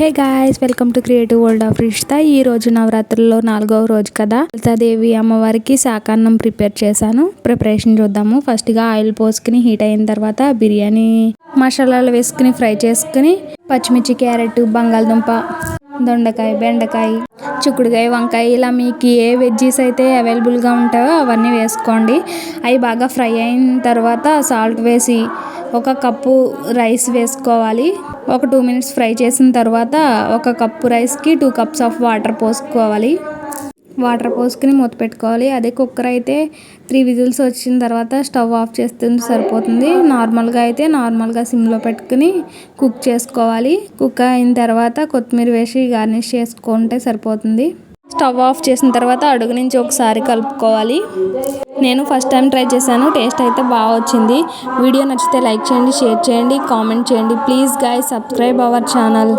Hey guys welcome to creative world of Rishta. ఈ రోజు నవరాత్రుల్లో నాలుగవ రోజు కదా. లలితాదేవి అమ్మవారికి శాకాన్నం ప్రిపేర్ చేశాను. ప్రిపరేషన్ చూద్దాము. ఫస్ట్గా ఆయిల్ పోసుకుని హీట్ అయిన తర్వాత బిర్యానీ మసాలాలు వేసుకుని ఫ్రై చేసుకుని పచ్చిమిర్చి క్యారెట్ బంగాళదుంప దొండకాయ బెండకాయ చిక్కుడుకాయ వంకాయ ఇలా మీకు ఏ వెజ్జీస్ అయితే అవైలబుల్గా ఉంటాయో అవన్నీ వేసుకోండి. అవి బాగా ఫ్రై అయిన తర్వాత సాల్ట్ వేసి ఒక కప్పు రైస్ వేసుకోవాలి. ఒక టూ మినిట్స్ ఫ్రై చేసిన తర్వాత ఒక కప్పు రైస్కి టూ కప్స్ ఆఫ్ వాటర్ పోసుకోవాలి. వాటర్ పోసుకుని మూత పెట్టుకోవాలి. అదే కుక్కర్ అయితే త్రీ విజిల్స్ వచ్చిన తర్వాత స్టవ్ ఆఫ్ చేస్తుంది సరిపోతుంది. నార్మల్గా అయితే నార్మల్గా సిమ్లో పెట్టుకుని కుక్ చేసుకోవాలి. కుక్ అయిన తర్వాత కొత్తిమీర వేసి గార్నిష్ చేసుకుంటే సరిపోతుంది. స్టవ్ ఆఫ్ చేసిన తర్వాత అడుగు నుంచి ఒకసారి కలుపుకోవాలి. నేను ఫస్ట్ టైం ట్రై చేశాను. టేస్ట్ అయితే బాగా వచ్చింది. వీడియో నచ్చితే లైక్ చేయండి షేర్ చేయండి కామెంట్ చేయండి. Please guy subscribe our channel.